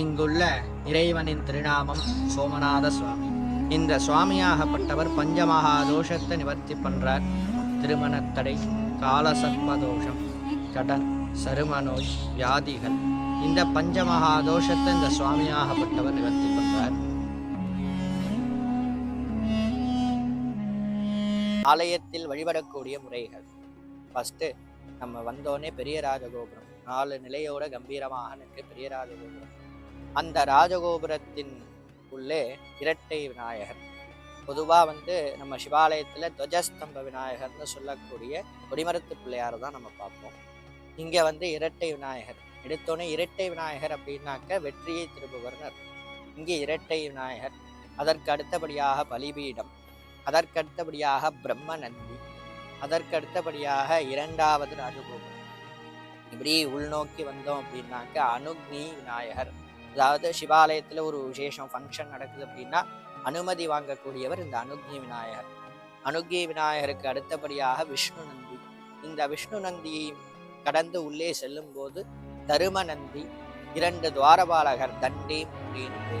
இங்குள்ள இறைவனின் திருநாமம் சோமநாத சுவாமி. இந்த சுவாமியாகப்பட்டவர் பஞ்சமகா தோஷத்தை நிவர்த்தி பண்றார். திருமணத்தடை காலசர்ப்ப கடன் சரும நோய் வியாதிகள். இந்த பஞ்சமகா தோஷத்தை இந்த சுவாமியாகப்பட்டவர் நிவர்த்தி பண்றார். ஆலயத்தில் வழிபடக்கூடிய முறைகள். ஃபஸ்ட்டு நம்ம வந்தோடனே பெரிய ராஜகோபுரம். நாலு நிலையோட கம்பீரமாக நிற்கு பெரிய ராஜகோபுரம். அந்த ராஜகோபுரத்தின் உள்ளே இரட்டை விநாயகர். பொதுவாக வந்து நம்ம சிவாலயத்தில் துவஜஸ்தம்ப விநாயகர்னு சொல்லக்கூடிய கொடிமரத்து பிள்ளையார் தான் நம்ம பார்ப்போம். இங்கே வந்து இரட்டை விநாயகர். எடுத்தோடனே இரட்டை விநாயகர் அப்படின்னாக்க வெற்றியை திரும்புவர்னர் இங்கே இரட்டை விநாயகர். அதற்கு அடுத்தபடியாக பலிபீடம். அதற்கு அடுத்தபடியாக பிரம்ம நந்தி அதற்கு அடுத்தபடியாக இரண்டாவது ராஜகோபுரம். இப்படி உள்நோக்கி வந்தோம் அப்படின்னாக்க அனுக்னி விநாயகர். அதாவது சிவாலயத்தில் ஒரு விசேஷம் ஃபங்க்ஷன் நடக்குது அப்படின்னா அனுமதி வாங்கக்கூடியவர் இந்த அனுக்னி விநாயகர். அனுக்னி விநாயகருக்கு அடுத்தபடியாக விஷ்ணு நந்தி. இந்த விஷ்ணு நந்தியை கடந்து உள்ளே செல்லும் போது தரும நந்தி இரண்டு துவாரபாலகர் தண்டி அப்படின்னு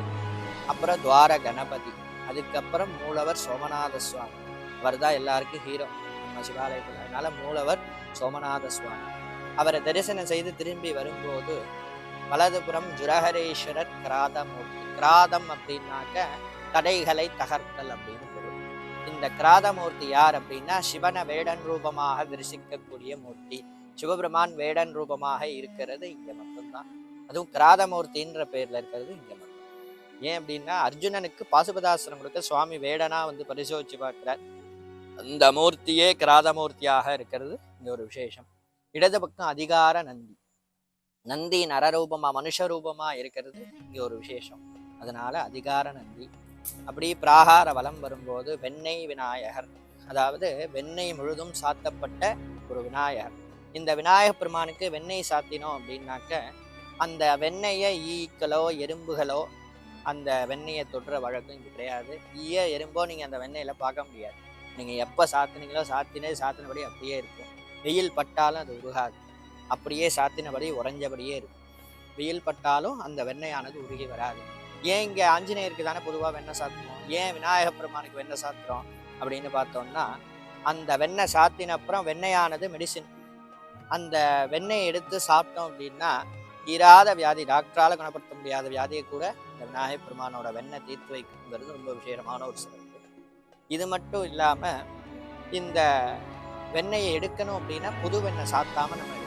அப்புறம் துவார கணபதி அதுக்கப்புறம் மூலவர் சோமநாத சுவாமி. அவர் தான் எல்லாருக்கும் ஹீரோ நம்ம சிவாலயத்தில். அதனால மூலவர் சோமநாத சுவாமி. அவரை தரிசனம் செய்து திரும்பி வரும்போது வலதுபுறம் ஜுரஹரேஸ்வரர் கிராதமூர்த்தி. கிராதம் அப்படின்னாக்க தடைகளை தகர்த்தல் அப்படின்னு பொருள். இந்த கிராதமூர்த்தி யார் அப்படின்னா சிவன வேடன் ரூபமாக தரிசிக்கக்கூடிய மூர்த்தி. சிவபெருமான் வேடன் ரூபமாக இருக்கிறது இங்க மட்டும்தான். அதுவும் கிராதமூர்த்தின்ற பேர்ல இருக்கிறது இங்க மட்டும். ஏன் அப்படின்னா அர்ஜுனனுக்கு பாசுபதாசனம் கொடுக்க சுவாமி வேடனா வந்து பரிசோதிச்சு பார்க்கிறார். அந்த மூர்த்தியே கிராதமூர்த்தியாக இருக்கிறது. இந்த ஒரு விசேஷம். இடது பக்கம் அதிகார நந்தி. நந்தி நரரூபமா மனுஷ ரூபமா இருக்கிறது இங்க ஒரு விசேஷம். அதனால அதிகார நந்தி. அப்படி பிராகார வலம் வரும்போது வெண்ணெய் விநாயகர். அதாவது வெண்ணெய் முழுதும் சாத்தப்பட்ட ஒரு விநாயகர். இந்த விநாயகப் பெருமானுக்கு வெண்ணெய் சாத்தினோம் அப்படின்னாக்க அந்த வெண்ணெயை ஈக்களோ எறும்புகளோ அந்த வெண்ணெயை தொடுற வழக்கம் இங்கே கிடையாது. ஈய எறும்போ நீங்கள் அந்த வெண்ணெயில் பார்க்க முடியாது. நீங்கள் எப்போ சாத்தினீங்களோ சாத்தினே சாத்தினபடி அப்படியே இருக்கும். வெயில் பட்டாலும் அது உருகாது. அப்படியே சாத்தினபடி உறைஞ்சபடியே இருக்கும். வெயில் பட்டாலும் அந்த வெண்ணையானது உருகி வராது. ஏன் இங்கே ஆஞ்சநேயருக்கு தானே பொதுவாக வெண்ணெய் சாத்தணும் ஏன் விநாயக பெருமானுக்கு வெண்ணெய் சாத்துறோம் அப்படின்னு பார்த்தோம்னா அந்த வெண்ணெய் சாத்தின அப்புறம் வெண்ணெயானது மெடிசின் அந்த வெண்ணெயை எடுத்து சாப்பிட்டோம் அப்படின்னா தீராத வியாதி டாக்டரால் குணப்படுத்த முடியாத வியாதியை கூட இந்த விநாயக பெருமானோட வெண்ணெய் தீர்த்து வைக்குங்கிறது ரொம்ப விசேஷமான ஒரு சிறப்பு. இது மட்டும் இல்லாமல் இந்த வெண்ணெயை எடுக்கணும் அப்படின்னா புது வெண்ணெய் சாத்தாமல் நம்ம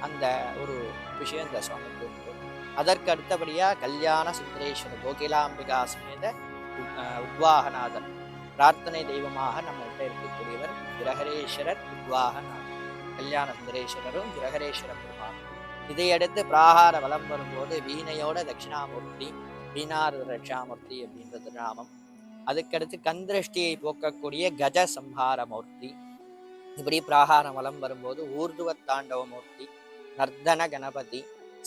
அந்த ஒரு விஷயம் இந்த சுவாமிக்கு உண்டு அதற்கு அடுத்தபடியாக கல்யாண சுந்தரேஸ்வரர் கோகிலாம்பிகா சமேத உ- உத்வாகநாதர். பிரார்த்தனை தெய்வமாக நம்மகிட்ட இருக்கக்கூடியவர் கிரகரேஸ்வரர் உத்வாகநாதர். கல்யாண சுந்தரேஸ்வரரும் கிரகரேஸ்வர பெருமாள் இதையடுத்து பிராகார வலம் வரும்போது வீணையோட தட்சிணாமூர்த்தி வீணார் ரட்சாமூர்த்தி அப்படின்றது நாமம். அதுக்கடுத்து கந்திருஷ்டியை போக்கக்கூடிய கஜ சம்ஹார மூர்த்தி இப்படி பிராகாரம் வலம் வரும்போது ஊர்துவ தாண்டவ மூர்த்தி நர்தன கணபதி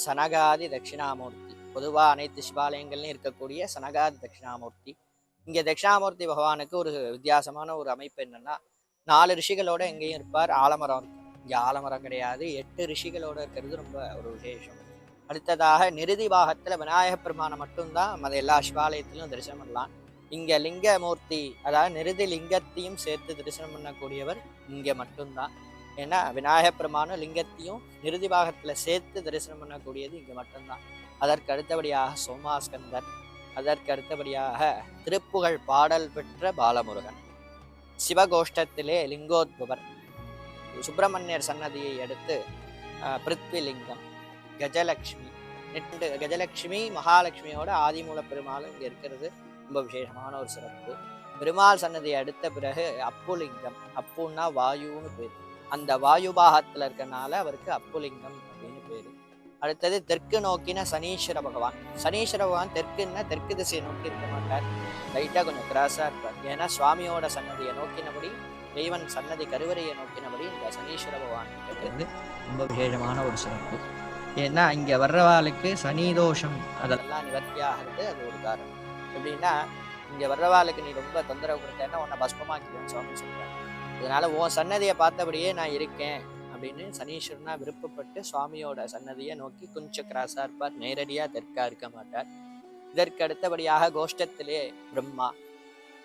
சனகாதி தட்சிணாமூர்த்தி. பொதுவாக அனைத்து சிவாலயங்கள்லையும் இருக்கக்கூடிய சனகாதி தட்சிணாமூர்த்தி. இங்கே தட்சிணாமூர்த்தி பகவானுக்கு ஒரு வித்தியாசமான ஒரு அமைப்பு என்னன்னா நாலு ரிஷிகளோட எங்கேயும் இருப்பார் ஆலமரம். இருக்கும் இங்கே ஆலமரம் கிடையாது எட்டு ரிஷிகளோட இருக்கிறது ரொம்ப ஒரு விசேஷம். அடுத்ததாக நிருதி பாகத்தில் விநாயக பெருமானை மட்டும்தான் மற்ற எல்லா சிவாலயத்திலும் தரிசனம் பண்ணலாம். இங்கே லிங்கமூர்த்தி அதாவது நிருதி லிங்கத்தையும் சேர்த்து தரிசனம் பண்ணக்கூடியவர் இங்கே மட்டும்தான். ஏன்னா விநாயகப் பெருமானும் லிங்கத்தையும் நிறுதி பாகத்தில் சேர்த்து தரிசனம் பண்ணக்கூடியது இங்கே மட்டும்தான். அதற்கு அடுத்தபடியாக சோமாஸ்கந்தர் அதற்கு அடுத்தபடியாக திருப்புகழ் பாடல் பெற்ற பாலமுருகன் சிவகோஷ்டத்திலே லிங்கோத்பவர் சுப்பிரமணியர் சன்னதியை அடுத்து பிருத்விலிங்கம் கஜலக்ஷ்மி ரெண்டு கஜலக்ஷ்மி மகாலட்சுமியோட ஆதிமூல பெருமாளும் இங்கே இருக்கிறது. ரொம்ப விசேஷமான ஒரு சிறப்பு. பெருமாள் சன்னதியை அடுத்த பிறகு அப்புலிங்கம் அப்புன்னா வாயுன்னு பேர். அந்த வாயுபாகத்தில் இருக்கனால அவருக்கு அப்புலிங்கம் அப்படின்னு பேர். அடுத்தது தெற்கு நோக்கின சனீஸ்வர பகவான். சனீஸ்வர பகவான் தெற்குன்னா தெற்கு திசையை நோக்கி இருக்க மாட்டார். லைட்டாக கொஞ்சம் கிராஸாக இருப்பார். ஏன்னா சுவாமியோட சன்னதியை நோக்கினபடி தெய்வன் சன்னதி கருவறையை நோக்கினபடி இந்த சனீஸ்வர பகவான் இருக்கிறது. ரொம்ப விசேஷமான ஒரு சிறப்பு. ஏன்னா இங்கே வர்றவாளுக்கு சனி தோஷம் அதெல்லாம் நிவர்த்தியாகிறது அது ஒரு காரணம். எப்படின்னா இங்கே வர்றவாளுக்கு நீ ரொம்ப தொந்தரவு கொடுத்தேன்னா உன்னை பஸ்மமாக்கிடுவேன் சுவாமி சொல்கிறார் அதனால உன் சன்னதியை பார்த்தபடியே நான் இருக்கேன் அப்படின்னு சனீஸ்வரனா விருப்பப்பட்டு சுவாமியோட சன்னதியை நோக்கி கொஞ்சம் கிராஸா இருப்பார். நேரடியா தெற்கா இருக்க மாட்டார். இதற்கு அடுத்தபடியாக கோஷ்டத்திலே பிரம்மா.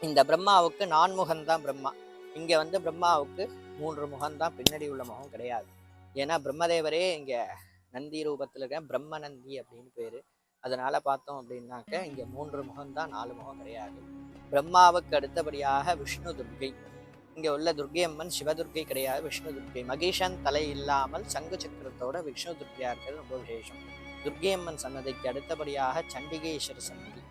இந்த பிரம்மாவுக்கு நான்முகம்தான் பிரம்மா. இங்க வந்து பிரம்மாவுக்கு மூன்று முகம்தான் பின்னாடி உள்ள முகம் கிடையாது. ஏன்னா பிரம்மதேவரே இங்க நந்தி ரூபத்துல இருக்க பிரம்ம நந்தி அப்படின்னு பேரு. அதனால பார்த்தோம் அப்படின்னாக்க இங்க மூன்று முகம்தான் நாலு முகம் கிடையாது. பிரம்மாவுக்கு அடுத்தபடியாக விஷ்ணு துர்கை இங்க உள்ள துர்கை அம்மன் சிவதுர்கை கிடையாது விஷ்ணு துர்கை. மகிஷன் தலை இல்லாமல் சங்கு சக்கரத்தோட விஷ்ணு துர்கையா இருக்கிறது ரொம்ப விசேஷம். துர்கை அம்மன் சன்னதிக்கு அடுத்தபடியாக சண்டிகேஸ்வர சன்னதி.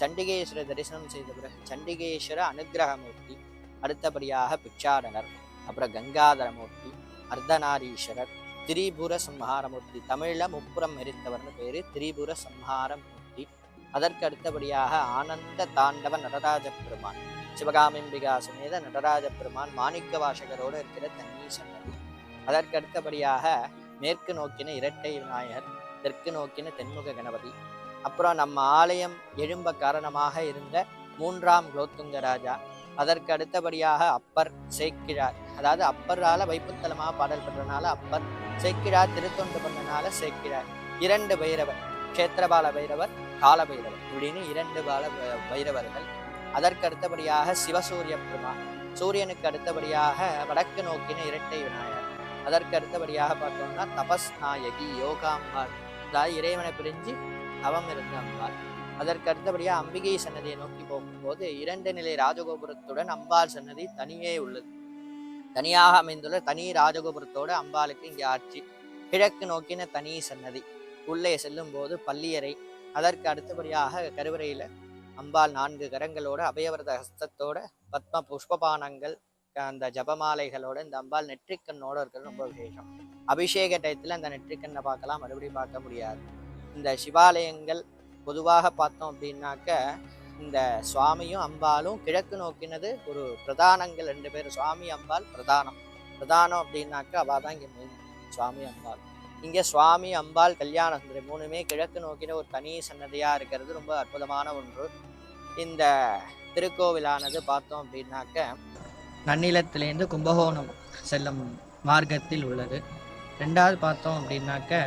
சண்டிகேஸ்வர தரிசனம் செய்த பிறகு சண்டிகேஸ்வர அனுகிரகமூர்த்தி அடுத்தபடியாக பிச்சாடனர் அப்புறம் கங்காதரமூர்த்தி அர்த்தநாரீஸ்வரர் திரிபுர சம்ஹாரமூர்த்தி. தமிழில் முப்புறம் எரித்தவர்னு பேரு திரிபுர சம்ஹாரமூர்த்தி. அதற்கு அடுத்தபடியாக ஆனந்த தாண்டவ நடராஜ பெருமான். சிவகாமிம்பிகா சுமேத நடராஜ பெருமான் மாணிக்க வாசகரோடு இருக்கிற தண்ணி சன்னதி அதற்கு அடுத்தபடியாக மேற்கு நோக்கின இரட்டை விநாயகர் தெற்கு நோக்கின தென்முக கணபதி அப்புறம் நம்ம ஆலயம் எழும்ப காரணமாக இருந்த மூன்றாம் குலோத்துங்க ராஜா அதற்கு அடுத்தபடியாக அப்பர் சேக்கிழார். அதாவது அப்பரால வைப்புத்தலமாக பாடல் பெற்றனால அப்பர் சேக்கிழார் திருத்தொண்டு பண்ணனால சேக்கிழார். இரண்டு பைரவர் கேத்திரபால பைரவர் கால பைரவர். இப்படின்னு இரண்டு பால பைரவர்கள் அதற்கு அடுத்தபடியாக சிவசூரிய பெருமான். சூரியனுக்கு அடுத்தபடியாக வடக்கு நோக்கின இரட்டை விநாயகர். அதற்கு அடுத்தபடியாக பார்த்தோம்னா தபஸ் நாயகி யோகாம்பாள். அதாவது இறைவனை பிரிஞ்சு தவம் இருந்த அம்பாள். அதற்கு அடுத்தபடியாக அம்பிகை சன்னதியை நோக்கி போகும்போது இரண்டு நிலை ராஜகோபுரத்துடன் அம்பாள் சன்னதி தனியே உள்ளது. தனியாக அமைந்துள்ள தனி ராஜகோபுரத்தோடு அம்பாளுக்கு இங்கே ஆட்சி. கிழக்கு நோக்கின தனி சன்னதி. உள்ளே செல்லும் போது பள்ளியறை. அதற்கு அடுத்தபடியாக கருவறையில அம்பாள் நான்கு கரங்களோட அபயவரத ஹஸ்தத்தோட பத்ம புஷ்பபானங்கள் அந்த ஜபமாலைகளோட இந்த அம்பாள் நெற்றிக்கண்ணோட இருக்கிறது ரொம்ப விசேஷம். அபிஷேக டயத்தில் அந்த நெற்றிக்கண்ணை பார்க்கலாம் மறுபடியும் பார்க்க முடியாது. இந்த சிவாலயங்கள் பொதுவாக பார்த்தோம் அப்படின்னாக்க இந்த சுவாமியும் அம்பாலும் கிழக்கு நோக்கினது ஒரு பிரதானங்கள் ரெண்டு பேர் சுவாமி அம்பாள் பிரதானம். பிரதானம் அப்படின்னாக்க அவள் தான் இங்கே மெயின் சுவாமி அம்பாள். இங்கே சுவாமி அம்பாள் கல்யாண சுந்தரி மூணுமே கிழக்கு நோக்கின ஒரு தனி சன்னதியாக இருக்கிறது ரொம்ப அற்புதமான ஒன்று. இந்த திருக்கோவிலானது பார்த்தோம் அப்படின்னாக்க நன்னிலத்திலேருந்து கும்பகோணம் செல்லும் மார்க்கத்தில் உள்ளது. ரெண்டாவது பார்த்தோம் அப்படின்னாக்க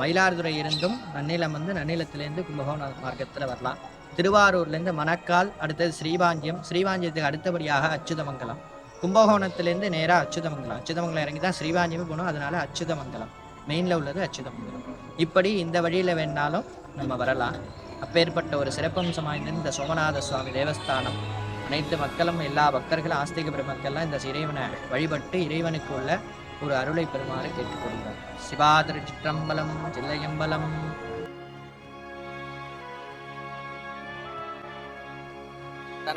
மயிலாடுதுறை இருந்தும் நன்னிலம் வந்து நன்னிலத்திலேருந்து கும்பகோணம் மார்க்கத்தில் வரலாம். திருவாரூர்லேருந்து மணக்கால் அடுத்தது ஸ்ரீவாஞ்சியம் ஸ்ரீவாஞ்சியத்துக்கு அடுத்தபடியாக அச்சுதமங்கலம். கும்பகோணத்திலேருந்து நேராக அச்சுதமங்கலம். அச்சுதமங்கலம் இறங்கி தான் ஸ்ரீவாஞ்சியம் போகணும் அதனால அச்சுதமங்கலம். மெயினில் உள்ளது அச்சுதம் இப்படி இந்த வழியில் வேணாலும் நம்ம வரலாம். அப்பேற்பட்ட ஒரு சிறப்பம்சம் வாய்ந்த இந்த சோமநாத சுவாமி தேவஸ்தானம். அனைத்து மக்களும் எல்லா பக்தர்களும் ஆஸ்திக பெருமக்கள்லாம் இந்த இறைவனை வழிபட்டு இறைவனுக்கு உள்ள ஒரு அருளை பெறுமாறு கேட்டுக்கொள்கிறார் சிவாதிரி சிற்றம்பலம் ஜில்லையம்பலம்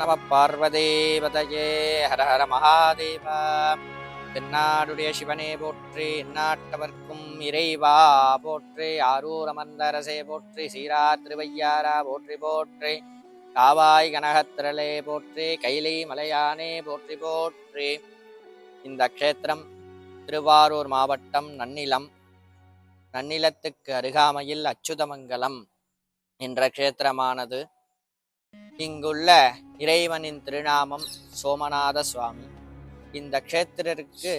நம பார்வதேவதையே ஹர ஹர மகாதேவா. தென்னாடுடைய சிவனே போற்றி எந்நாட்டவர்க்கும் இறைவா போற்றி ஆரூர் அமர்ந்தரசே போற்றி சீரா திருவையாரா போற்றி போற்றி. காவாய் கனகத்திரளே போற்றி கைலை மலையானே போற்றி போற்றி. இந்த க்ஷேத்திரம் திருவாரூர் மாவட்டம் நன்னிலம் நன்னிலத்துக்கு அருகாமையில் அச்சுதமங்கலம் என்ற க்ஷேத்திரமானது. இங்குள்ள இறைவனின் திருநாமம் சோமநாத சுவாமி இந்த க்ஷேத்திரருக்கு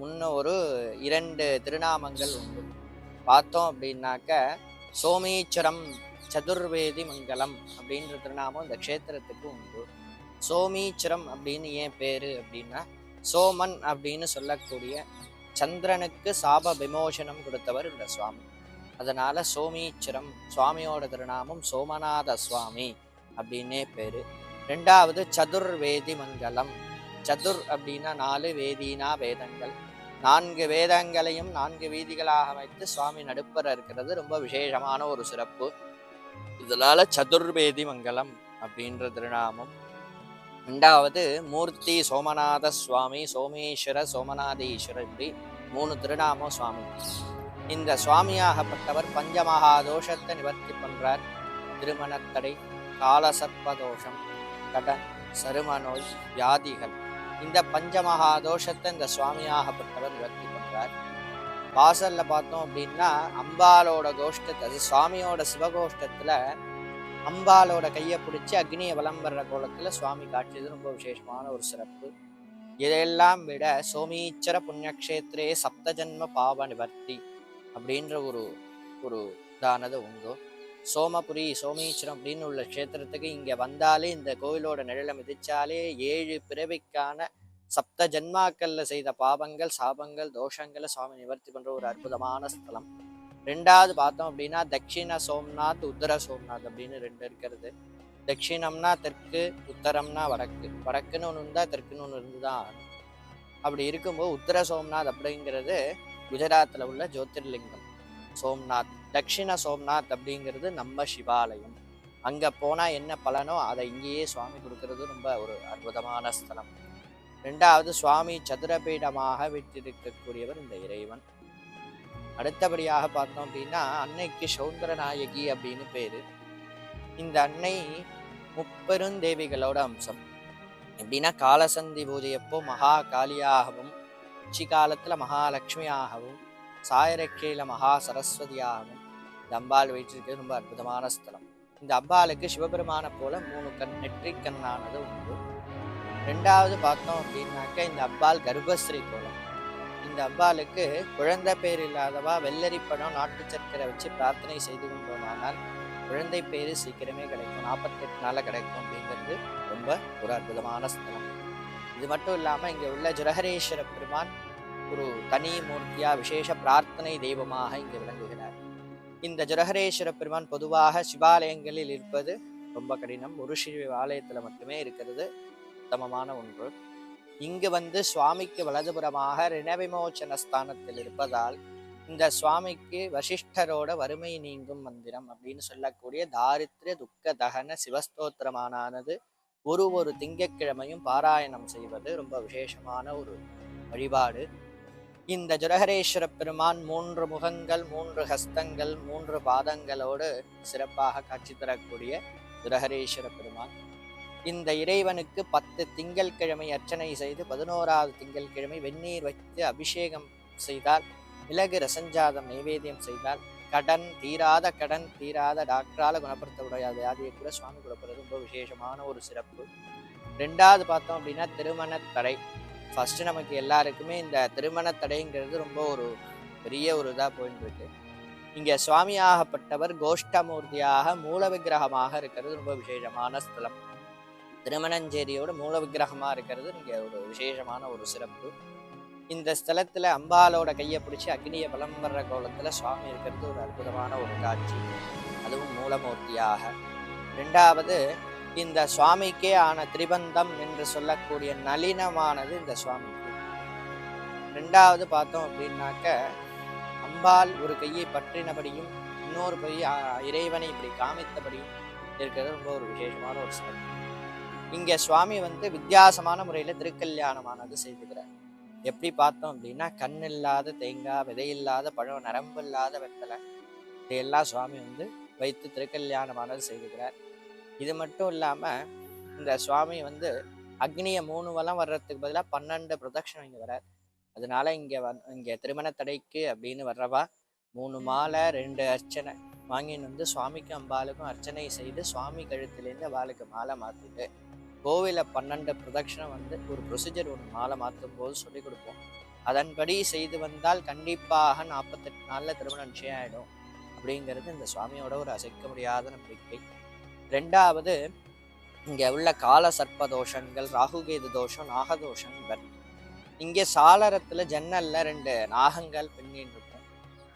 முன்னொரு இரண்டு திருநாமங்கள் உண்டு. பார்த்தோம் அப்படின்னாக்க சோமீச்சரம் சதுர்வேதி மங்கலம் அப்படின்ற திருநாமம் இந்த க்ஷேத்திரத்துக்கு உண்டு. சோமீச்சரம் அப்படின்னு ஏன் பேர் அப்படின்னா சோமன் அப்படின்னு சொல்லக்கூடிய சந்திரனுக்கு சாப விமோசனம் கொடுத்தவர் இந்த சுவாமி. அதனால சோமீச்சரம் சுவாமியோட திருநாமம் சோமநாத சுவாமி அப்படின்னே பேர். ரெண்டாவது சதுர்வேதி மங்கலம் சதுர் அப்படின்னா நாலு வேதினா வேதங்கள். நான்கு வேதங்களையும் நான்கு வீதிகளாக அமைத்து சுவாமி நடுப்பர இருக்கிறது ரொம்ப விசேஷமான ஒரு சிறப்பு. இதனால சதுர்வேதி மங்கலம் அப்படின்ற திருநாமம். ரெண்டாவது மூர்த்தி சோமநாத சுவாமி சோமேஸ்வர சோமநாதீஸ்வரர் இப்படி மூணு திருநாமம் சுவாமி. இந்த சுவாமியாகப்பட்டவர் பஞ்சமகா தோஷத்தை நிவர்த்தி பண்றார். திருமணத்தடை காலசர்ப்பதோஷம் கடன் சரும நோய் வியாதிகள். இந்த பஞ்சமகா தோஷத்தை இந்த சுவாமியாகப்பட்டவர் நிவர்த்தி பண்றார். வாசல்ல பார்த்தோம் அப்படின்னா அம்பாலோட கோஷ்டத்தை அது சுவாமியோட சிவகோஷ்டத்துல அம்பாலோட கையை பிடிச்சி அக்னியை வலம் வர்ற கோலத்துல சுவாமி காட்சியது ரொம்ப விசேஷமான ஒரு சிறப்பு. இதையெல்லாம் விட சோமீச்சர புண்ணியக்ஷேத்திரே சப்தஜன்ம பாவ நிவர்த்தி அப்படின்ற ஒரு ஒரு இதானது உண்டு. சோமபுரி சோமீஸ்வரம் அப்படின்னு உள்ள க்ஷேத்திரத்துக்கு இங்கே வந்தாலே இந்த கோவிலோட நிழலை மிதிச்சாலே ஏழு பிறவிக்கான சப்த ஜன்மாக்கள்ல செய்த பாவங்கள் சாபங்கள் தோஷங்களை சுவாமி நிவர்த்தி பண்ற ஒரு அற்புதமான ஸ்தலம். ரெண்டாவது பார்த்தோம் அப்படின்னா தட்சிண சோம்நாத் உத்தர சோம்நாத் அப்படின்னு ரெண்டு இருக்கிறது. தட்சிணம்னா தெற்கு உத்தரம்னா வடக்கு. வடக்குன்னு ஒன்று இருந்தால் தெற்குன்னு ஒன்று இருந்துதான். அப்படி இருக்கும்போது உத்தர சோம்நாத் அப்படிங்கிறது குஜராத்தில் உள்ள ஜோதிர்லிங்கம் சோம்நாத். தட்சிண சோம்நாத் அப்படிங்கிறது நம்ம சிவாலயம். அங்கே போனால் என்ன பலனோ அதை இங்கேயே சுவாமி கொடுக்கறது ரொம்ப ஒரு அற்புதமான ஸ்தலம். ரெண்டாவது சுவாமி சதுரபீடமாக விட்டிருக்கக்கூடியவர் இந்த இறைவன். அடுத்தபடியாக பார்த்தோம் அப்படின்னா அன்னைக்கு சௌந்தர நாயகி அப்படின்னு பேர். இந்த அன்னை முப்பெருந்தேவிகளோட அம்சம். எப்படின்னா காலசந்தி பூஜையப்போ மகா காளியாகவும் உச்சி காலத்தில் மகாலட்சுமியாகவும் சாயரக்கையில மகா சரஸ்வதியாகவும் இந்த அம்பாள் வீட்டிற்கு ரொம்ப அற்புதமான ஸ்தலம். இந்த அம்பாளுக்கு சிவபெருமானை போல மூணு கண் நெற்றி கண்ணானது உண்டு. ரெண்டாவது பார்த்தோம் அப்படின்னாக்க இந்த அம்பாள் கர்ப்பஸ்ரீ கோலம் இந்த அம்பாளுக்கு குழந்தை பேர் இல்லாதவா வெள்ளரி பழம் நாட்டு சர்க்கரை வச்சு பிரார்த்தனை செய்து கொண்டோமானால் குழந்தை பேரு சீக்கிரமே கிடைக்கும். நாற்பத்தெட்டு நாளில் கிடைக்கும் அப்படிங்கிறது ரொம்ப ஒரு அற்புதமான ஸ்தலம். இது மட்டும் இல்லாம இங்க உள்ள ஜுரஹரேஸ்வர பெருமான் ஒரு தனி மூர்த்தியாக விசேஷ பிரார்த்தனை தெய்வமாக இங்கே விளங்குகிறது இந்த ஜரஹரேஸ்வர பெருமான் பொதுவாக சிவாலயங்களில் இருப்பது ரொம்ப கடினம். ஒரு ஆலயத்தில் மட்டுமே இருக்கிறது. உத்தமமான ஒன்று. இங்கு வந்து சுவாமிக்கு வலதுபுறமாக ரிணவிமோச்சன ஸ்தானத்தில் இருப்பதால் இந்த சுவாமிக்கு வசிஷ்டரோட வறுமை நீங்கும் மந்திரம் அப்படின்னு சொல்லக்கூடிய தாரித்ய துக்க தகன சிவஸ்தோத்திரமானது ஒரு ஒரு திங்கட்கிழமையும் பாராயணம் செய்வது ரொம்ப விசேஷமான ஒரு வழிபாடு. இந்த ஜுரஹரேஸ்வர பெருமான் மூன்று முகங்கள் மூன்று ஹஸ்தங்கள் மூன்று பாதங்களோடு சிறப்பாக காட்சி தரக்கூடிய ஜுரஹரேஸ்வர பெருமான். இந்த இறைவனுக்கு பத்து திங்கள் கிழமை அர்ச்சனை செய்து பதினோராவது திங்கள் கிழமை வெந்நீர் வைத்து அபிஷேகம் செய்தால் மிளகு ரசஞ்சாதம் நைவேத்தியம் செய்தால் கடன் தீராத கடன் தீராத டாக்டரால் குணப்படுத்த முடியாத வியாதியை கூட சுவாமி கொடுப்பது ரொம்ப விசேஷமான ஒரு சிறப்பு. ரெண்டாவது பார்த்தோம் அப்படின்னா திருமண தடை ஃபஸ்ட்டு நமக்கு எல்லாருக்குமே இந்த திருமண தடைங்கிறது ரொம்ப ஒரு பெரிய ஒரு இதாக போயின்னு இருக்கு இங்க சுவாமியாகப்பட்டவர் கோஷ்டமூர்த்தியாக மூல விக்கிரகமாக இருக்கிறது ரொம்ப விசேஷமான ஸ்தலம். திருமணஞ்சேரியோட மூல விக்கிரகமாக இருக்கிறது இங்கே ஒரு விசேஷமான ஒரு சிறப்பு. இந்த ஸ்தலத்தில் அம்பாலோட கையை பிடிச்சி அக்னிய பலம் வர்ற சுவாமி இருக்கிறது ஒரு அற்புதமான ஒரு காட்சி. அதுவும் மூலமூர்த்தியாக. ரெண்டாவது இந்த சுவாமிக்கே ஆன திரிபந்தம் என்று சொல்லக்கூடிய நளினமானது இந்த சுவாமிக்கு. ரெண்டாவது பார்த்தோம் அப்படின்னாக்க அம்பாள் ஒரு கையை பற்றினபடியும் இன்னொரு கை இறைவனை இப்படி காமித்தபடியும் இருக்கிறது ரொம்ப ஒரு விசேஷமான ஒரு சிறப்பு. இங்கே சுவாமி வந்து வித்தியாசமான முறையில் திருக்கல்யாணமானது செய்துகிறார் எப்படி பார்த்தோம் அப்படின்னா கண் இல்லாத தேங்காய் விதையில்லாத பழம் நரம்பு இல்லாத வெத்தலை இதையெல்லாம் சுவாமி வந்து வைத்து திருக்கல்யாணமானது செய்துகிறார் இது மட்டும் இல்லாமல் இந்த சுவாமி வந்து அக்னியை மூணு வலம் வர்றதுக்கு பதிலாக பன்னெண்டு பிரதட்சணம் இங்கே வரார் அதனால இங்கே வந் இங்கே திருமண தடைக்கு அப்படின்னு வர்றவா மூணு மாலை ரெண்டு அர்ச்சனை வாங்கின்னு வந்து சுவாமிக்கு அம்பாளுக்கும் அர்ச்சனை செய்து சுவாமி கழுத்துலேருந்து அவளுக்கு மாலை மாற்றிட்டு கோவிலில் பன்னெண்டு பிரதட்சணம் வந்து ஒரு ப்ரொசீஜர் ஒன்று மாலை மாற்றும் போது சொல்லிக் கொடுப்போம். அதன்படி செய்து வந்தால் கண்டிப்பாக நாற்பத்தெட்டு நாளில் திருமணம் நிச்சயம் ஆகிடும் அப்படிங்கிறது இந்த சுவாமியோட ஒரு அசைக்க முடியாத நம்பிக்கை. ரெண்டாவது இங்கே உள்ள கால சர்ப்ப தோஷங்கள் ராகுகேது தோஷம் நாகதோஷம் வருது இங்கே சாளரத்தில் ஜன்னலில் ரெண்டு நாகங்கள் பின்னின்னு இருக்கும்.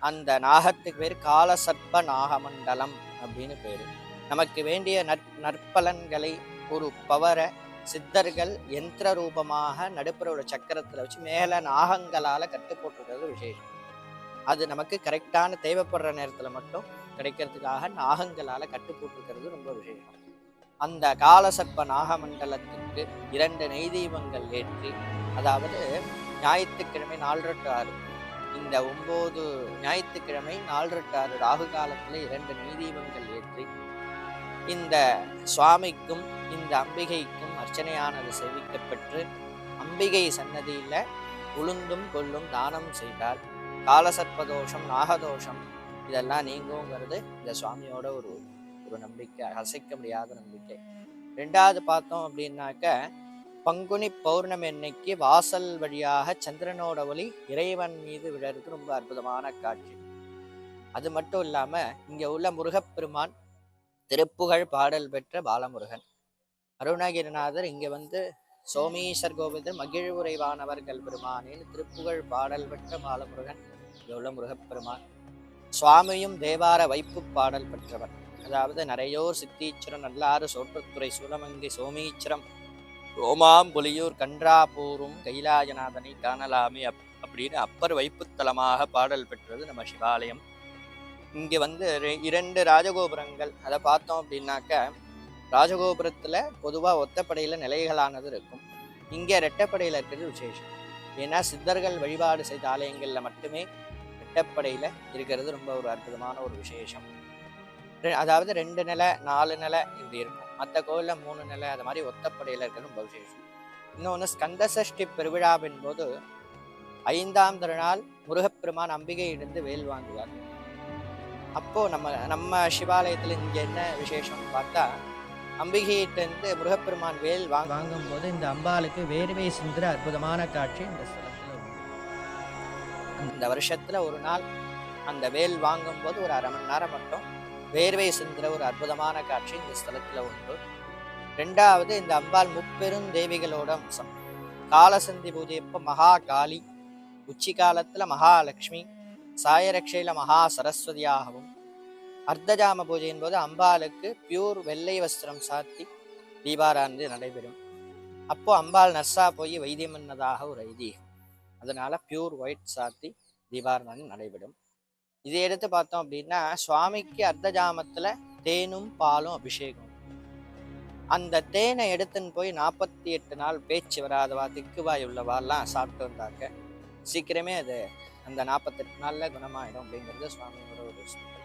அந்த நாகத்துக்கு பேர் கால சர்ப்ப நாகமண்டலம் அப்படின்னு பேர். நமக்கு வேண்டிய நற் நற்பலன்களை ஒரு பவரை சித்தர்கள் யந்திர ரூபமாக நடுப்புற ஒரு சக்கரத்தில் வச்சு மேலே நாகங்களால் கட்டு போட்டுருக்கிறது விசேஷம். அது நமக்கு கரெக்டான தேவைப்படுற நேரத்தில் மட்டும் கிடைக்கிறதுக்காக நாகங்களால் கட்டு போட்டிருக்கிறது ரொம்ப விசேஷம். அந்த காலசர்ப்ப நாகமண்டலத்துக்கு இரண்டு நெய் தீபங்கள் ஏற்றி அதாவது ஞாயிற்றுக்கிழமை நாலு டு ஆறு இந்த ஒம்பது ஞாயிற்றுக்கிழமை நாலு டு ஆறு ராகு காலத்தில் இரண்டு நெய் தீபங்கள் ஏற்றி இந்த சுவாமிக்கும் இந்த அம்பிகைக்கும் அர்ச்சனையானது சேவிக்கப்பெற்று அம்பிகை சன்னதியில் உளுந்தும் கொள்ளும் தானம் செய்தால் காலசர்ப்பதோஷம் நாகதோஷம் இதெல்லாம் நீங்குங்கிறது இந்த சுவாமியோட ஒரு ஒரு நம்பிக்கை அசைக்க முடியாத நம்பிக்கை. ரெண்டாவது பார்த்தோம் அப்படின்னாக்க பங்குனி பௌர்ணமி அன்னைக்கு வாசல் வழியாக சந்திரனோட ஒளி இறைவன் மீது விழறது ரொம்ப அற்புதமான காட்சி. அது மட்டும் இல்லாம இங்க உள்ள முருகப்பெருமான் திருப்புகழ் பாடல் பெற்ற பாலமுருகன். அருணகிரிநாதர் இங்க வந்து சோமீஸ்வர் கோவிந்தர் மகிழ்வுரைவானவர்கள் பெருமானின் திருப்புகழ் பாடல் பெற்ற பாலமுருகன். இங்க உள்ள முருகப்பெருமான். சுவாமியும் தேவார வைப்பு பாடல் பெற்றவர். அதாவது நிறையோர் சித்தீச்சரம் நல்லாறு சோற்றுத்துறை சூலமங்கி சோமீச்சரம் ரோமாம்புலியூர் கன்றாபூரும் கைலாயநாதனை காணலாமே அப் அப்படின்னு அப்பர் வைப்புத்தலமாக பாடல் பெற்றது நம்ம சிவாலயம். இங்கே வந்து ரெ- இரண்டு ராஜகோபுரங்கள். அதை பார்த்தோம் அப்படின்னாக்க ராஜகோபுரத்தில் பொதுவாக ஒத்தப்படையில் நிலைகளானது இருக்கும். இங்கே ரெட்டப்படையில் இருக்கிறது விசேஷம். ஏன்னா சித்தர்கள் வழிபாடு செய்த ஆலயங்களில் மட்டுமே ரெட்டப்படையில இருக்கிறது ரொம்ப ஒரு அற்புதமான ஒரு விசேஷம். ரெ- அதாவது ரெண்டு நிலை நாலு நிலை இப்படி இருக்கும். மற்ற கோயில்ல மூணு நிலை அது மாதிரி ஒத்தப்படையில் இருக்கிறது ரொம்ப விசேஷம். இன்னொன்று ஸ்கந்த சஷ்டி பெருவிழாவின் போது ஐந்தாம் திருநாள் முருகப்பெருமான் அம்பிகையிலிருந்து வேல் வாங்குவார். அப்போது நம்ம நம்ம சிவாலயத்தில் இங்கே என்ன விசேஷம் பார்த்தா அம்பிகையிட்டிருந்து முருகப்பெருமான் வேல் வாங்க வாங்கும் போது இந்த அம்பாளுக்கு வேர்வை சிந்துற அற்புதமான காட்சி இந்த இந்த வருஷத்துல ஒரு நாள் அந்த வேல் வாங்கும் போது ஒரு அரை மணி நேரம் மட்டும் வேர்வை சிந்துற ஒரு அற்புதமான காட்சி இந்த ஸ்தலத்துல உண்டு. ரெண்டாவது இந்த அம்பாள் முப்பெரும் தேவிகளோட அம்சம் காலசந்தி பூஜையப்ப மகா காளி உச்சி காலத்துல மகாலட்சுமி சாயரக்ஷையில மகா சரஸ்வதியாகவும் அர்த்தஜாம பூஜையின் போது அம்பாளுக்கு பியூர் வெள்ளை வஸ்திரம் சாத்தி தீபாராந்து நடைபெறும். அப்போ அம்பாள் நர்ஸா போய் வைத்தியம் ஒரு ஐதீகம். அதனால் பியூர் ஒயிட் சாத்தி தீபாரணம் நடைபெறும். இதை எடுத்து பார்த்தோம் அப்படின்னா சுவாமிக்கு அர்த்தஜாமத்துல தேனும் பாலும் அபிஷேகம். அந்த தேனை எடுத்துன்னு போய் நாற்பத்தி எட்டு நாள் பேச்சு வராதவா திக்குவாய் உள்ளவாலாம் சாப்பிட்டு வந்தாக்க சீக்கிரமே அது அந்த நாற்பத்தெட்டு நாளில் குணமாயிடும் அப்படிங்கிறது சுவாமியோட ஒரு சிந்தனை.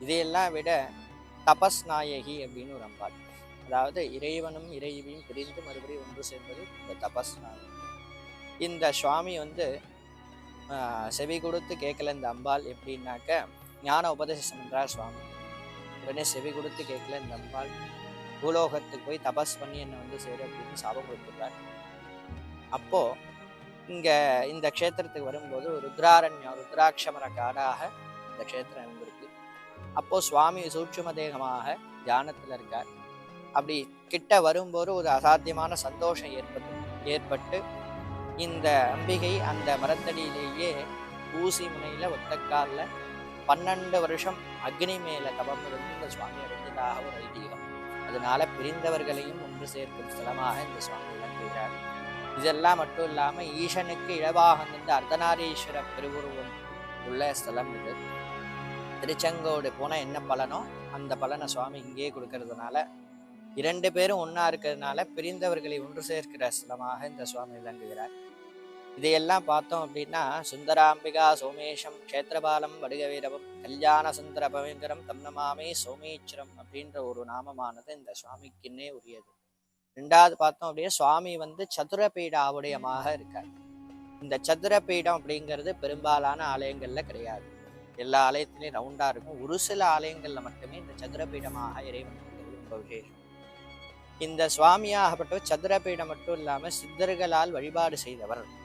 இதையெல்லாம் விட தபஸ் நாயகி அப்படின்னு ஒரு அம்பாள். அதாவது இறைவனும் இறைவியும் பிரிந்து மறுபடியும் ஒன்று சேர்ந்தது இந்த தபஸ் நாயகி. இந்த சுவாமி வந்து செவி கொடுத்து கேட்கல இந்த அம்பாள் எப்படின்னாக்க ஞான உபதேசம் என்றார் சுவாமி. உடனே செவி கொடுத்து கேட்கல இந்த அம்பாள். பூலோகத்துக்கு போய் தபஸ் பண்ணி என்னை வந்து சேரு அப்படின்னு சாபம் கொடுத்துடுறார். அப்போ இங்கே இந்த க்ஷேத்திரத்துக்கு வரும்போது ருத்ராரண்யம் ருத்ராட்சமர காடாக இந்த க்ஷேத்திரம் இருந்திருக்கு. அப்போது சுவாமி சூட்சும தேகமாக தியானத்தில் இருக்கார். அப்படி கிட்ட வரும்போது ஒரு அசாத்தியமான சந்தோஷம் ஏற்பட்டு ஏற்பட்டு இந்த அம்பிகை அந்த மரத்தடியிலேயே ஊசி முனையில் ஒத்தக்கால்ல பன்னெண்டு வருஷம் அக்னி மேலே தபம் இருந்து இந்த சுவாமி அடைந்ததாக ஒரு ஐதீகம். அதனால பிரிந்தவர்களையும் ஒன்று சேர்க்கும் ஸ்தலமாக இந்த சுவாமி விளங்குகிறார். இதெல்லாம் மட்டும் இல்லாமல் ஈசனுக்கு இழவாக நின்ற அர்த்தநாரீஸ்வர பெருவுருவம் உள்ள ஸ்தலம் இது. திருச்செங்கோடு போனால் என்ன பலனோ அந்த பலனை சுவாமி இங்கேயே கொடுக்கறதுனால இரண்டு பேரும் ஒன்றா இருக்கிறதுனால பிரிந்தவர்களை ஒன்று சேர்க்கிற ஸ்தலமாக இந்த சுவாமி விளங்குகிறார். இதையெல்லாம் பார்த்தோம் அப்படின்னா சுந்தராம்பிகா சோமேஷம் க்ஷேத்திரபாலம் வடுகவீரவம் கல்யாண சுந்தர பவேந்திரம் தம்னமாமே சோமேஸ்வரம் அப்படின்ற ஒரு நாமமானது இந்த சுவாமிக்குன்னே உரியது. ரெண்டாவது பார்த்தோம் அப்படின்னா சுவாமி வந்து சதுரபீட ஆவுடையமாக இருக்கார். இந்த சதுரபீடம் அப்படிங்கிறது பெரும்பாலான ஆலயங்கள்ல கிடையாது. எல்லா ஆலயத்திலையும் ரவுண்டா இருக்கும். ஒரு சில ஆலயங்கள்ல மட்டுமே இந்த சதுரபீடமாக இறைவன் இருக்கிறது ரொம்ப விசேஷம். இந்த சுவாமியாகப்பட்டவர் சதுரபீடம் மட்டும் இல்லாம சித்தர்களால் வழிபாடு செய்தவர்.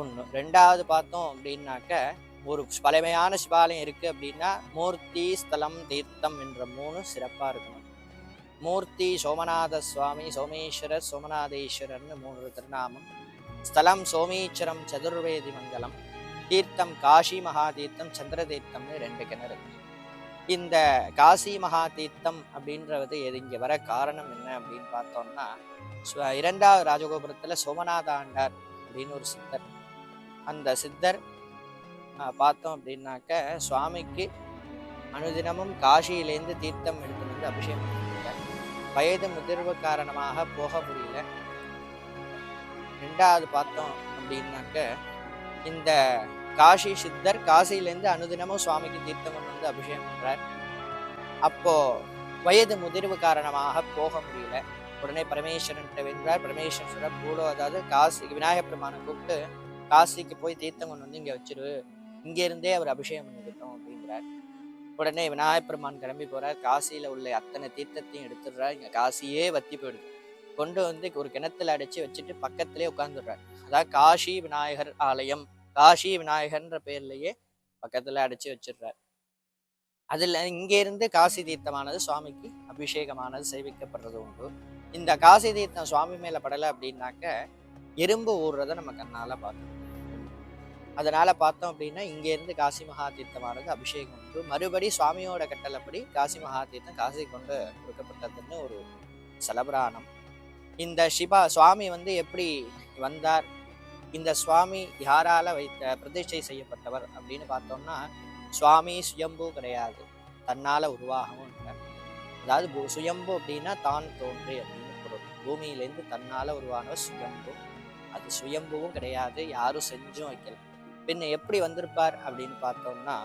ஒன்று ரெண்டாவது பார்த்தோம் அப்படின்னாக்க ஒரு பழமையான சிவாலயம் இருக்குது அப்படின்னா மூர்த்தி ஸ்தலம் தீர்த்தம் என்ற மூணு சிறப்பாக இருக்கணும். மூர்த்தி சோமநாத சுவாமி சோமேஸ்வரர் சோமநாதேஸ்வரர்னு மூணு திருநாமம். ஸ்தலம் சோமீச்சரம் சதுர்வேதி மங்கலம். தீர்த்தம் காஷி மகா தீர்த்தம் சந்திர தீர்த்தம்னு ரெண்டு கிணறு இந்த காசி மகா தீர்த்தம் அப்படின்றது எது இங்கே வர காரணம் என்ன அப்படின்னு பார்த்தோம்னா இரண்டாவது ராஜகோபுரத்தில் சோமநாத ஆண்டார் அப்படின்னு ஒரு சித்தர் அந்த சித்தர் பார்த்தோம் அப்படின்னாக்க சுவாமிக்கு அனுதினமும் காசியிலேருந்து தீர்த்தம் எடுத்து வந்து அபிஷேகம் பண்ணிருக்கார் வயது முதிர்வு காரணமாக போக முடியல. ரெண்டாவது பார்த்தோம் அப்படின்னாக்க இந்த காசி சித்தர் காசியிலேருந்து அனுதினமும் சுவாமிக்கு தீர்த்தம் கொண்டு வந்து அபிஷேகம் பண்றார். அப்போ வயது முதிர்வு காரணமாக போக முடியல. உடனே பரமேஸ்வரன் வென்றார் பரமேஸ்வரன் கூட அதாவது காசி விநாயகப் பெருமானை கூப்பிட்டு காசிக்கு போய் தீர்த்தம் கொண்டு வந்து இங்கே வச்சிரு. இங்கே இருந்தே அவர் அபிஷேகம் பண்ணிக்கிட்டோம் அப்படிங்கிறார். உடனே விநாயகப்பெருமான் கிளம்பி போகிறார் காசியில உள்ள அத்தனை தீர்த்தத்தையும் எடுத்துடுறார். இங்கே காசியே வத்தி போயிடுது. கொண்டு வந்து ஒரு கிணத்துல அடைச்சி வச்சுட்டு பக்கத்திலே உட்காந்துடுறார் அதாவது காஷி விநாயகர் ஆலயம். காஷி விநாயகர்ன்ற பேர்லயே பக்கத்துல அடைச்சி வச்சிடுறார். அதில் இங்கேருந்து காசி தீர்த்தமானது சுவாமிக்கு அபிஷேகமானது சேவிக்கப்படுறது உண்டு. இந்த காசி தீர்த்தம் சுவாமி மேலே படலை அப்படின்னாக்க எறும்பு ஊறுறத நம்ம கண்ணால் பார்த்தோம் அதனால் பார்த்தோம் அப்படின்னா இங்கேருந்து காசி மகா தீர்த்தமானது அபிஷேகம் உண்டு. மறுபடி சுவாமியோட கட்டளப்படி காசி மகா தீர்த்தம் காசி கொண்டு கொடுக்கப்பட்டதுன்னு ஒரு செலபிரானம் இந்த சிவா சுவாமி வந்து எப்படி வந்தார்? இந்த சுவாமி யாரால வைத்த பிரதிஷ்டை செய்யப்பட்டவர் அப்படின்னு பார்த்தோம்னா சுவாமி சுயம்பு கிடையாது. தன்னால உருவாகவும் இல்லை. அதாவது பூ- சுயம்பு அப்படின்னா தான் தோன்றி அப்படின்னு பொருள். பூமியிலேருந்து தன்னால உருவானவர் சுயம்பு. அது சுயம்புவும் கிடையாது யாரும் செஞ்சும் வைக்கல. பின்ன எப்படி வந்திருப்பார் அப்படின்னு பார்த்தோம்னா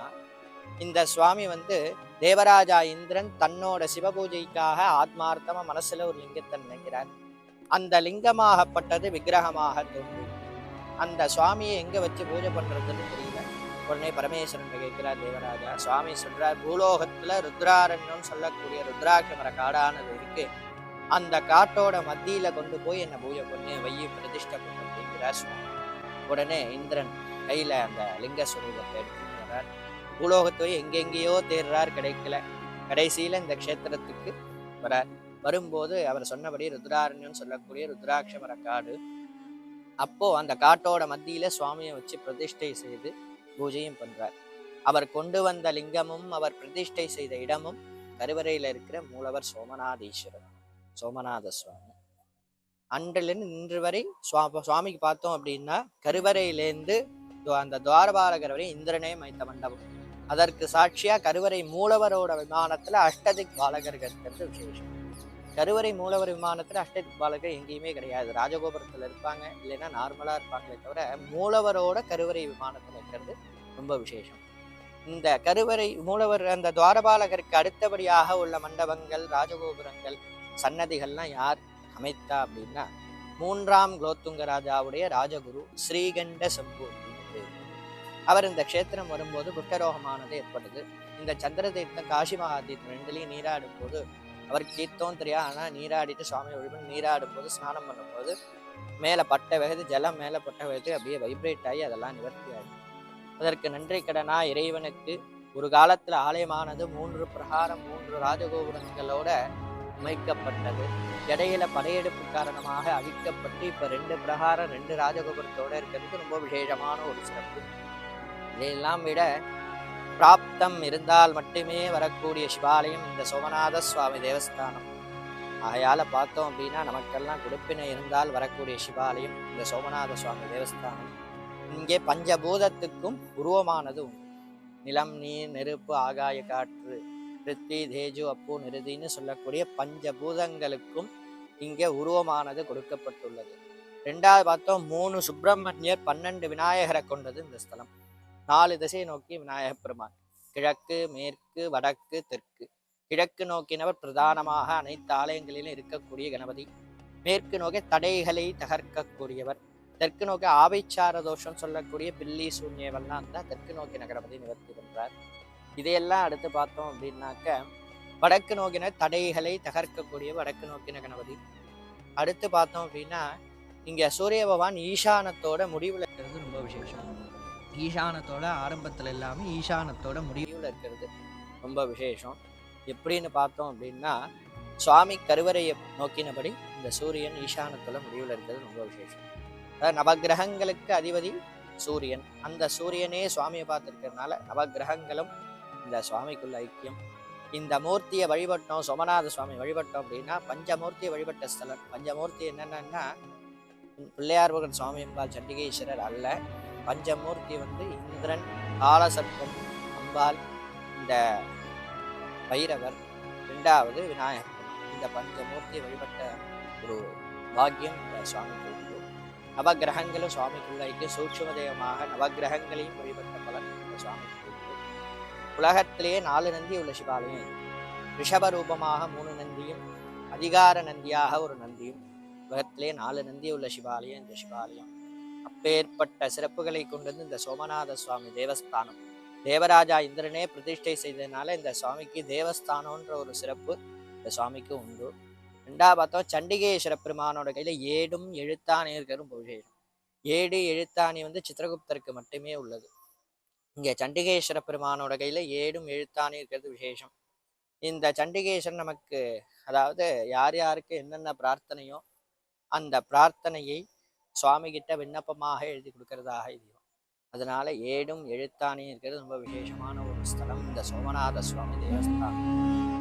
இந்த சுவாமி வந்து தேவராஜா இந்திரன் தன்னோட சிவபூஜைக்காக ஆத்மார்த்தமா மனசுல ஒரு லிங்கத்தை நினைக்கிறார். அந்த லிங்கமாகப்பட்டது விக்கிரகமாக தோன்றும். அந்த சுவாமியை எங்க வச்சு பூஜை பண்றதுன்னு தெரியல. உடனே பரமேஸ்வரன் கேட்கிறார் தேவராஜா சுவாமி சொல்றார் பூலோகத்துல ருத்ராரண்யம் சொல்லக்கூடிய ருத்ராட்சமர காடானது இருக்கு. அந்த காட்டோட மத்தியில கொண்டு போய் என்ன பூஜை பண்ணி வையி பிரதிஷ்டை பண்ணு அப்படிங்கிறார் சுவாமி. உடனே இந்திரன் கையில அந்த லிங்க சுரூபத்தை எடுத்துக்கிறார். பூலோகத்தை எங்கெங்கேயோ தேடுறார் கிடைக்கல. கடைசியில இந்த க்ஷேத்திரத்துக்கு வரார். வரும்போது அவர் சொன்னபடி ருத்ராரண்யம் சொல்லக்கூடிய ருத்ராட்சமர காடு. அப்போ அந்த காட்டோட மத்தியில சுவாமியை வச்சு பிரதிஷ்டை செய்து பூஜையும் பண்றார். அவர் கொண்டு வந்த லிங்கமும் அவர் பிரதிஷ்டை செய்த இடமும் கருவறையில இருக்கிற மூலவர் சோமநாதீஸ்வரர். சோமநாத சுவாமி. அன்றிலிருந்து இன்று வரை சுவா- சுவாமிக்கு பார்த்தோம் அப்படின்னா கருவறையிலேருந்து அந்த துவாரபாலகர் வரை இந்திரனே மைத்த மண்டபம். அதற்கு சாட்சியா கருவறை மூலவரோட விமானத்துல அஷ்டதிக் பாலகர்கள் இருக்கிறது விசேஷம். கருவறை மூலவர் விமானத்துல அஷ்டதிக் பாலகர் எங்கேயுமே கிடையாது. ராஜகோபுரத்துல இருப்பாங்க இல்லைன்னா நார்மலா இருப்பாங்களே தவிர மூலவரோட கருவறை விமானத்துல இருக்கிறது ரொம்ப விசேஷம். இந்த கருவறை மூலவர் அந்த துவாரபாலகருக்கு அடுத்தபடியாக உள்ள மண்டபங்கள் ராஜகோபுரங்கள் சன்னதிகள்லாம் யார்? அமைத்தா அப்படின்னா மூன்றாம் குலோத்துங்க ராஜாவுடைய ராஜகுரு ஸ்ரீகண்ட சம்பு அப்படின்னு அவர் இந்த க்ஷேத்திரம் வரும்போது குட்டரோகமானது ஏற்பட்டது. இந்த சந்திர தீர்த்தம் காசி மகா தீர்த்தம் ரெண்டுலையும் நீராடும் போது அவருக்கு தீர்த்தம் தெரியாது ஆனால் நீராடிட்டு சுவாமி ஒழிப்பு நீராடும் போது ஸ்நானம் பண்ணும்போது மேலே பட்ட வேகது ஜலம் மேலே பட்ட வேகது அப்படியே வைப்ரேட் ஆகி அதெல்லாம் நிவர்த்தி ஆகும் அதற்கு நன்றி கடனா இறைவனுக்கு ஒரு காலத்தில் ஆலயமானது மூன்று பிரகாரம் மூன்று ராஜகோபுரங்களோட அமைக்கப்பட்டது. இடையில படையெடுப்பு காரணமாக அழிக்கப்பட்டு இப்ப ரெண்டு பிரகாரம் ரெண்டு ராஜகோபுரத்தோட இருக்கிறது ரொம்ப விசேஷமான ஒரு சிறப்பு. இதையெல்லாம் விட பிராப்தம் இருந்தால் மட்டுமே வரக்கூடிய சிவாலயம் இந்த சோமநாத சுவாமி தேவஸ்தானம். ஆகையால பார்த்தோம் அப்படின்னா நமக்கெல்லாம் கொடுப்பினை இருந்தால் வரக்கூடிய சிவாலயம் இந்த சோமநாத சுவாமி தேவஸ்தானம். இங்கே பஞ்சபூதத்துக்கும் உருவமானது நிலம் நீர் நெருப்பு ஆகாய காற்று பிருத்தி தேஜு அப்பு நிருதின்னு சொல்லக்கூடிய பஞ்சபூதங்களுக்கும் இங்கே உருவமானது கொடுக்கப்பட்டுள்ளது. ரெண்டாவது பார்த்தோம் மூணு சுப்பிரமணியர் பன்னெண்டு விநாயகரை கொண்டது இந்த ஸ்தலம். நாலு திசையை நோக்கி விநாயக பெருமான். கிழக்கு மேற்கு வடக்கு தெற்கு. கிழக்கு நோக்கினவர் பிரதானமாக அனைத்து ஆலயங்களிலும் இருக்கக்கூடிய கணபதி. மேற்கு நோக்கி தடைகளை தகர்க்கக்கூடியவர். தெற்கு நோக்கி ஆபைச்சார தோஷம் சொல்லக்கூடிய பில்லி சூன்யவெல்லாம் தான் தெற்கு நோக்கி கணபதி நிவர்த்தி பண்றார். இதையெல்லாம் அடுத்து பார்த்தோம் அப்படின்னாக்க வடக்கு நோக்கின தடைகளை தகர்க்கக்கூடிய வடக்கு நோக்கின கணபதி. அடுத்து பார்த்தோம் அப்படின்னா இங்க சூரிய பகவான் ஈசானத்தோட முடிவுல இருக்கிறது ரொம்ப விசேஷம். ஈசானத்தோட ஆரம்பத்துல இல்லாம ஈசானத்தோட முடிவுல இருக்கிறது ரொம்ப விசேஷம். எப்படின்னு பார்த்தோம் அப்படின்னா சுவாமி கருவறையை நோக்கினபடி இந்த சூரியன் ஈசானத்துல முடிவுல இருக்கிறது ரொம்ப விசேஷம். அதாவது நவக்கிரகங்களுக்கு அதிபதி சூரியன். அந்த சூரியனே சுவாமியை பார்த்துருக்கிறதுனால நவக்கிரகங்களும் இந்த சுவாமிக்குள்ள ஐக்கியம். இந்த மூர்த்தியை வழிபட்டோம் சோமநாத சுவாமி வழிபட்டோம் அப்படின்னா பஞ்சமூர்த்தியை வழிபட்ட ஸ்தலம். பஞ்சமூர்த்தி என்னென்னா பிள்ளையார்பகன் சுவாமி என்பால் சண்டிகேஸ்வரர் அல்ல. பஞ்சமூர்த்தி வந்து இந்திரன் காலசர்ப்பம் அம்பாள் இந்த பைரவர் ரெண்டாவது விநாயகர். இந்த பஞ்சமூர்த்தியை வழிபட்ட ஒரு பாக்கியம் இந்த சுவாமிக்கு உண்டு. நவகிரகங்களும் சுவாமிக்குள்ள ஐக்கியம். சூட்சும தெய்வமாக நவகிரகங்களையும் வழிபட்ட பலன் இந்த சுவாமிக்கு உலகத்திலேயே நாலு நந்தி உள்ள சிவாலயம் ரிஷப ரூபமாக மூணு நந்தியும் அதிகார நந்தியாக ஒரு நந்தியும். உலகத்திலே நாலு நந்தி உள்ள சிவாலயம் இந்த சிவாலயம். அப்பேற்பட்ட சிறப்புகளை கொண்டது இந்த சோமநாத சுவாமி தேவஸ்தானம். தேவராஜா இந்திரனே பிரதிஷ்டை செய்ததுனால இந்த சுவாமிக்கு தேவஸ்தானம்ன்ற ஒரு சிறப்பு இந்த சுவாமிக்கு உண்டு. ரெண்டா பார்த்தோம் சண்டிகேஸ்வர பெருமானோட கையில ஏடும் எழுத்தானே இருக்கிறது விசேஷம் ஏடு எழுத்தாணி வந்து சித்திரகுப்தருக்கு மட்டுமே உள்ளது. இங்கே சண்டிகேஸ்வர பெருமானோட கையில் ஏடும் எழுத்தாணி இருக்கிறது விசேஷம். இந்த சண்டிகேஸ்வரன் நமக்கு அதாவது யார் யாருக்கு என்னென்ன பிரார்த்தனையோ அந்த பிரார்த்தனையை சுவாமி கிட்ட விண்ணப்பமாக எழுதி கொடுக்கறதாக இது. அதனால ஏடும் எழுத்தானே இருக்கிறது ரொம்ப விசேஷமான ஒரு ஸ்தலம். இந்த சோமநாத சுவாமி தேவஸ்தானம்.